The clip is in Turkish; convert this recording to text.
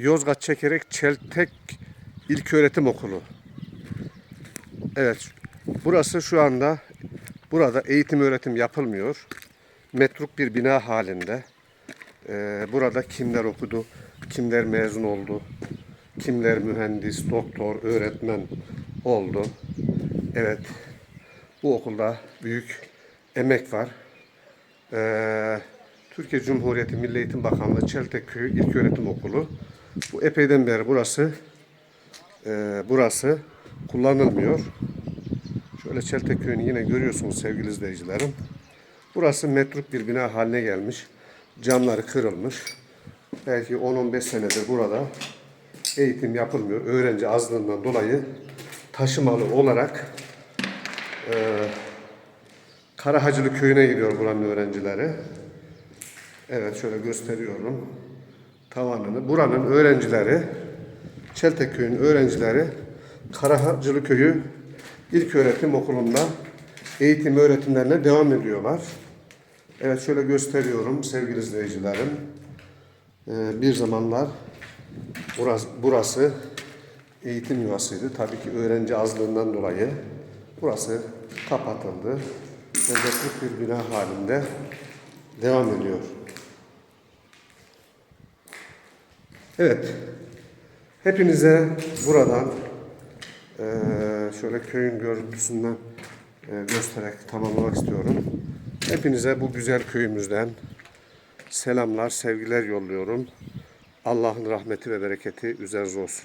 Yozgat Çekerek Çeltek İlköğretim Okulu. Evet, burası şu anda burada eğitim öğretim yapılmıyor. Metruk bir bina halinde. Ee, burada kimler okudu, kimler mezun oldu, kimler mühendis, doktor, öğretmen oldu. Evet, bu okulda büyük emek var. Ee, Türkiye Cumhuriyeti Milli Eğitim Bakanlığı Çeltek Köyü İlköğretim Okulu. Bu epeyden beri burası e, burası kullanılmıyor. Şöyle Çeltek Köyü'nü yine görüyorsunuz sevgili izleyicilerim. Burası metruk bir bina haline gelmiş. Camları kırılmış. Belki 10-15 senedir burada eğitim yapılmıyor. Öğrenci azlığından dolayı taşımalı olarak e, Karahacılı köyüne gidiyor buranın öğrencileri. Evet şöyle gösteriyorum tavanını. Buranın öğrencileri Çeltek köyünün öğrencileri Karahacılı köyü İlköğretim Okulu'nda eğitim öğretimlerine devam ediyorlar. Evet şöyle gösteriyorum sevgili izleyicilerim. Ee, bir zamanlar burası, burası eğitim yuvasıydı. Tabii ki öğrenci azlığından dolayı burası kapatıldı. Metruk bir bina halinde devam ediyor. Evet. Hepinize buradan eee, şöyle köyün görüntüsünden eee, göstererek tamamlamak istiyorum. Hepinize bu güzel köyümüzden selamlar, sevgiler yolluyorum. Allah'ın rahmeti ve bereketi üzerinize olsun.